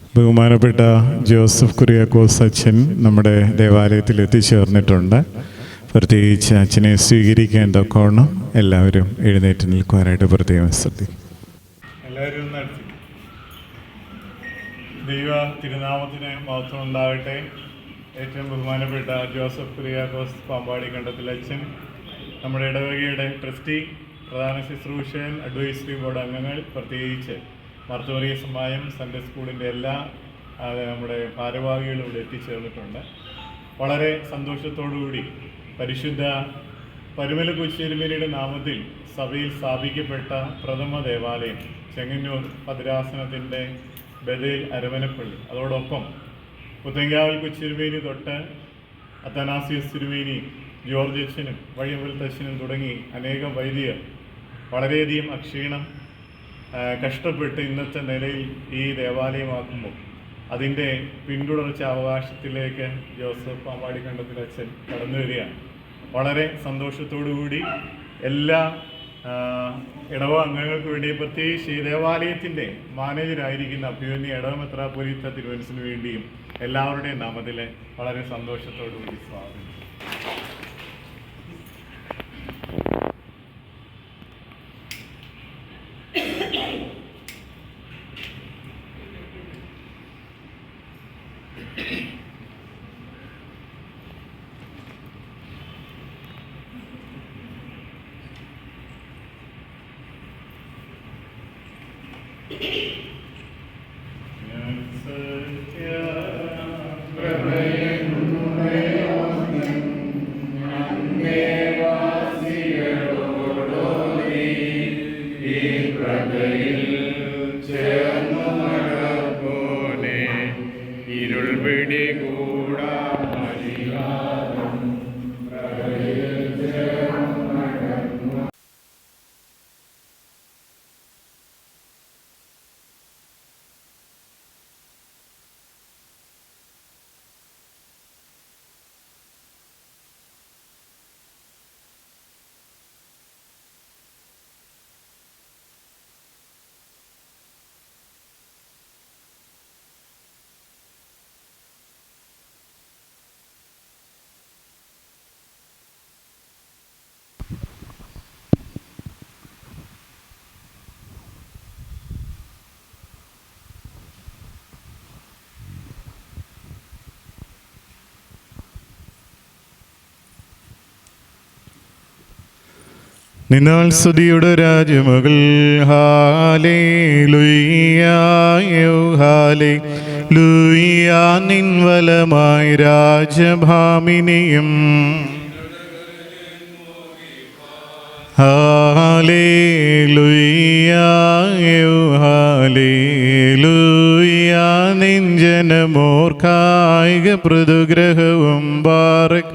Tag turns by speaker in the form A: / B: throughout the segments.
A: ബഹുമാനപ്പെട്ട ജോസഫ് കുര്യാക്കോസ് അച്ഛൻ നമ്മുടെ ദേവാലയത്തിൽ എത്തിച്ചേർന്നിട്ടുണ്ട്. പ്രത്യേകിച്ച് അച്ഛനെ സ്വീകരിക്കാൻ എല്ലാവരും എഴുന്നേറ്റ് നിൽക്കുവാനായിട്ട് പ്രത്യേകം ശ്രദ്ധിക്കും എല്ലാവരും ദൈവ തിരുനാമത്തിന് മഹത്വം ഉണ്ടാകട്ടെ. ഏറ്റവും ബഹുമാനപ്പെട്ട ജോസഫ് കുര്യാക്കോസ് പാമ്പാടി കണ്ടത്തിൽ അച്ഛൻ നമ്മുടെ ഇടവകയുടെ ട്രസ്റ്റി പ്രധാന ശുശ്രൂഷൻ അഡ്വൈസറി ബോർഡ് അംഗങ്ങൾ പ്രത്യേകിച്ച് മർത്തോറിയ സമായം സൺഡേ സ്കൂളിന്റെ എല്ലാ നമ്മുടെ ഭാരവാഹികളും ഇവിടെ എത്തിച്ചേർന്നിട്ടുണ്ട്. വളരെ സന്തോഷത്തോടുകൂടി പരിശുദ്ധ പരുമല കുശ്ശേരിമേരിയുടെ നാമത്തിൽ സഭയിൽ സ്ഥാപിക്കപ്പെട്ട പ്രഥമ ദേവാലയം ചെങ്ങന്നൂർ ഭദ്രാസനത്തിന്റെ ബദേൽ അരവനപ്പള്ളി അതോടൊപ്പം പുത്തങ്കാവൽ കുച്ചിരുമേനി തൊട്ട് അത്തനാസിയസ് തിരുമേനി ജോർജ് അച്ഛനും വഴിയമ്പലത്തച്ഛനും തുടങ്ങി അനേകം വൈദികർ വളരെയധികം അക്ഷീണം കഷ്ടപ്പെട്ട് ഇന്നത്തെ നിലയിൽ ഈ ദേവാലയമാക്കുമ്പോൾ അതിന്റെ പിന്തുടർച്ച അവകാശത്തിലേക്ക് ജോസഫ് പാമ്പാടി കണ്ടത്തിൽ അച്ഛൻ കടന്നു വരികയാണ്. വളരെ കൂടി എല്ലാ ഇടവ അംഗങ്ങൾക്ക് വേണ്ടി പ്രത്യേകിച്ച് ഈ ദേവാലയത്തിന്റെ മാനേജരായിരിക്കുന്ന അഭിമന്യ ഇടവ മെത്രാപൊലീത്ത തിരുവനസിന് വേണ്ടിയും എല്ലാവരുടെയും നാമത്തിൽ വളരെ സന്തോഷത്തോടുകൂടി സ്വാഗതം. നിന്നാൽ സ്തുതിയുടെ രാജമകൾ ഹാലേ ലുയ്യായോ ലുയ്യാ നിൻവലമായി രാജഭാമിനിയും ഹാലേ ലുയ്യായോ ലുയ്യാ നിഞ്ജനമോർ കായിക പൃഥുഗ്രഹവും ബാറക്.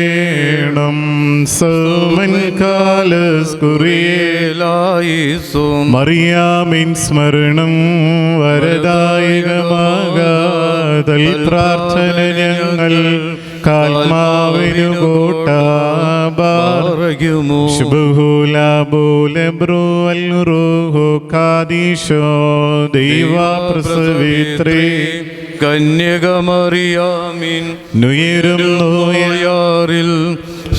A: സോമൻ കാലസ്കുറിയേ
B: ലായിസും
A: മറിയാമിൻ സ്മരണം വരദായകമാകാതൽ പ്രാർത്ഥന ഞങ്ങൾ കാൽമാവിനു കൂട്ടാബാർ
B: പറയുമോ
A: ശുഭഹൂലാബൂലബ്രുവൽറുഹു കാദീശോ ദൈവാ പ്രസവിത്രേ
B: കന്യകമറിയാമിൻ
A: നുയരും നോയ
B: നോയാറിൽ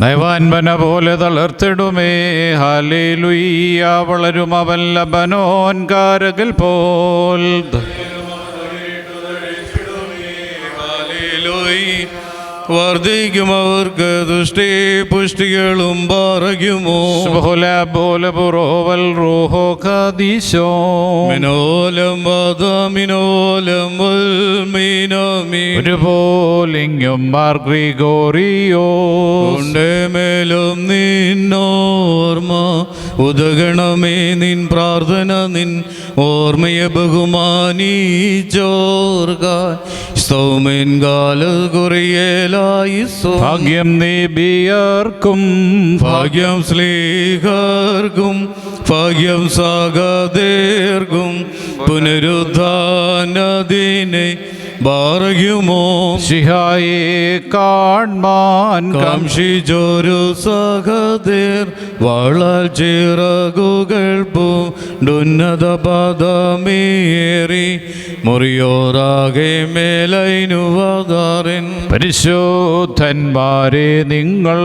B: നയവാൻപന പോലെ തളർത്തിടുമേ. ഹാലേലുയ്യ വളരും അവൻ ലബനോൻ കാരകൽ പോൽ. ഹാലേലൂയ്
C: വർദ്ധിക്കും അവർക്ക് ദുഷ്ടി പുഷ്ടികളും പാറയ്ക്കുമോ? മിനോലം
B: ഗ്രിഗോറിയോ
C: ഉണ്ടേ മേലും നിന്നോർമ്മ ഉദകണമേ നിൻ പ്രാർത്ഥന നിൻ ഓർമ്മയെ ബഹുമാനീ ചോർഗ സ്തൗമേൻ കാല കുറിയേലായി
B: ഭാഗ്യം നേബിയാർക്കും
C: ഭാഗ്യം സ്ലീഹാർക്കും ഭാഗ്യം സാഗതേർക്കും പുനരുദ്ധാനദിനെ ബാറയുമോ
B: ശിഹായെ കാൺമാൻ കംഷിജോരു
C: സഹദേർ സഹതേർ വളൽ ചിറകുകൾ പൂണ്ടുന്നത പദമേറി മുറിയോറാകെ മേലൈനുവതാറിൻ
B: പരിശോധന്മാരെ നിങ്ങൾ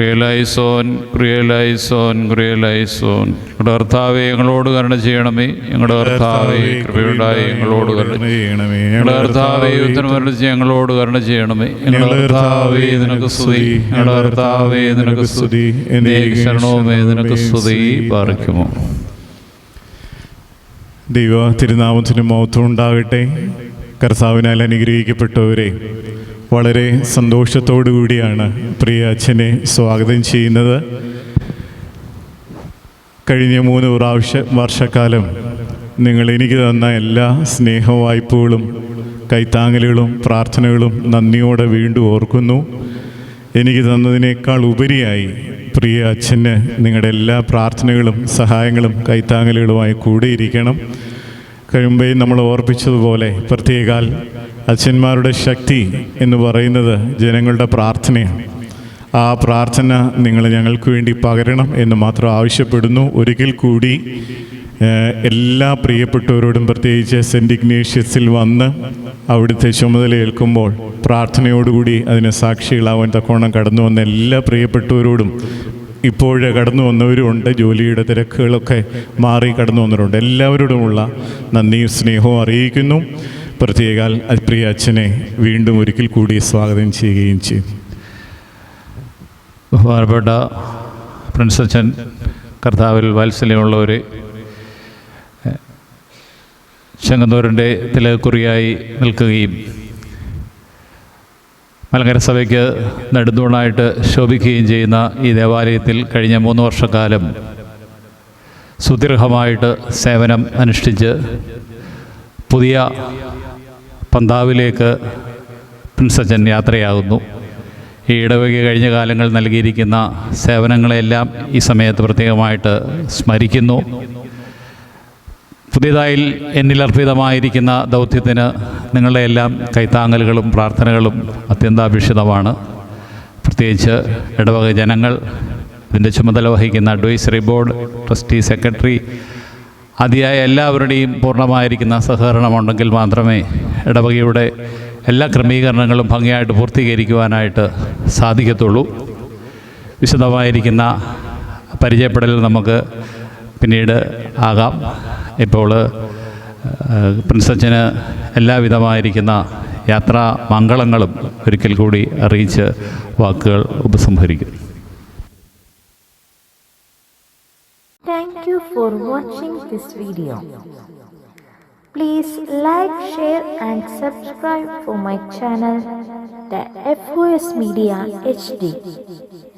B: ക്രിയലൈസോൻ ക്രിയലൈസോൻ ക്രിയലൈസോൻ. ഞങ്ങളുടെ കർത്താവെ ഞങ്ങളോട് കരുണ ചെയ്യണമേ. ഞങ്ങളുടെ കർത്താവെ കൃപയുണ്ടായി ഞങ്ങളോട് കരുണ
A: ചെയ്യണമേ.
B: ഞങ്ങളുടെ കർത്താവെ ഉത്തരമരച്ച് ഞങ്ങളോട് കരുണ ചെയ്യണമേ. ഞങ്ങളുടെ കർത്താവെ നിനക്ക് സ്തുതി. ഞങ്ങളുടെ കർത്താവെ നിനക്ക് സ്തുതി. ശരണവുമേ നിനക്ക് സ്തുതി പാർക്കുമോ?
A: ദൈവ തിരുനാമത്തിന് മൗത്വം ഉണ്ടാകട്ടെ. കർത്താവിനാൽ അനുഗ്രഹിക്കപ്പെട്ടവരെ. വളരെ സന്തോഷത്തോടു കൂടിയാണ് പ്രിയ അച്ഛനെ സ്വാഗതം ചെയ്യുന്നത്. കഴിഞ്ഞ മൂന്ന് പ്രാവശ്യ വർഷക്കാലം നിങ്ങൾ എനിക്ക് തന്ന എല്ലാ സ്നേഹവായ്പകളും കൈത്താങ്ങലുകളും പ്രാർത്ഥനകളും നന്ദിയോടെ വീണ്ടും ഓർക്കുന്നു. എനിക്ക് തന്നതിനേക്കാൾ ഉപരിയായി പ്രിയ അച്ഛന് നിങ്ങളുടെ എല്ലാ പ്രാർത്ഥനകളും സഹായങ്ങളും കൈത്താങ്ങലുകളുമായി കൂടിയിരിക്കണം. കഴിയുമ്പേ നമ്മൾ ഓർപ്പിച്ചതുപോലെ പ്രത്യേകാൽ അച്ഛന്മാരുടെ ശക്തി എന്ന് പറയുന്നത് ജനങ്ങളുടെ പ്രാർത്ഥനയാണ്. ആ പ്രാർത്ഥന നിങ്ങൾ ഞങ്ങൾക്ക് വേണ്ടി പകരണം എന്ന് മാത്രം ആവശ്യപ്പെടുന്നു. ഒരിക്കൽ കൂടി എല്ലാ പ്രിയപ്പെട്ടവരോടും പ്രത്യേകിച്ച് സെന്റ് ഇഗ്നേഷ്യസിൽ വന്ന് അവിടുത്തെ ചുമതല ഏൽക്കുമ്പോൾ പ്രാർത്ഥനയോടുകൂടി അതിന് സാക്ഷികളാവാൻ തക്കോണം കടന്നു വന്ന എല്ലാ പ്രിയപ്പെട്ടവരോടും ഇപ്പോൾ കടന്നു വന്നവരുമുണ്ട്. ജോലിയുടെ തിരക്കുകളൊക്കെ മാറി കടന്നു വന്നവരുണ്ട്. എല്ലാവരോടുമുള്ള നന്ദിയും സ്നേഹവും അറിയിക്കുന്നു. പ്രത്യേകാൽ പ്രിയ അച്ഛനെ വീണ്ടും ഒരിക്കൽ കൂടി സ്വാഗതം ചെയ്യുകയും ചെയ്യും.
B: ബഹുമാനപ്പെട്ട പ്രിൻസ് അച്ഛൻ കർത്താവിൽ വാത്സല്യമുള്ളവർ ചെങ്ങന്നൂരിന്റെ തിലകുറിയായി നിൽക്കുകയും മലങ്കര സഭയ്ക്ക് നെടുന്തൂണായിട്ട് ശോഭിക്കുകയും ചെയ്യുന്ന ഈ ദേവാലയത്തിൽ കഴിഞ്ഞ മൂന്ന് വർഷക്കാലം സുദീർഘമായിട്ട് സേവനം അനുഷ്ഠിച്ച് പുതിയ പന്താവിലേക്ക് പ്രിൻസച്ചൻ യാത്രയാകുന്നു. ഈ ഇടവക കഴിഞ്ഞ കാലങ്ങൾ നൽകിയിരിക്കുന്ന സേവനങ്ങളെല്ലാം ഈ സമയത്ത് പ്രത്യേകമായിട്ട് സ്മരിക്കുന്നു. പുതിയതായി എന്നിൽ അർപ്പിതമായിരിക്കുന്ന ദൗത്യത്തിന് നിങ്ങളുടെ എല്ലാം കൈത്താങ്ങലുകളും പ്രാർത്ഥനകളും അത്യന്താപേക്ഷിതമാണ്. പ്രത്യേകിച്ച് ഇടവക ജനങ്ങൾ ഇതിന്റെ ചുമതല വഹിക്കുന്ന അഡ്വൈസറി ബോർഡ് ട്രസ്റ്റി സെക്രട്ടറി അതിയായ എല്ലാവരുടെയും പൂർണമായിരിക്കുന്ന സഹകരണമുണ്ടെങ്കിൽ മാത്രമേ ഇടവകയുടെ എല്ലാ ക്രമീകരണങ്ങളും ഭംഗിയായിട്ട് പൂർത്തീകരിക്കുവാനായിട്ട് സാധിക്കത്തുള്ളൂ. വിശദമായിരിക്കുന്ന പരിചയപ്പെടൽ നമുക്ക് പിന്നീട് ആകാം. ഇപ്പോൾ പ്രിൻസച്ചന് എല്ലാവിധമായിരിക്കുന്ന യാത്രാ മംഗളങ്ങളും ഒരിക്കൽ കൂടി അറിയിച്ച് വാക്കുകൾ ഉപസംഹരിക്കും.
D: Thank you for watching. Please like, share and subscribe for my channel, the FOS Media HD.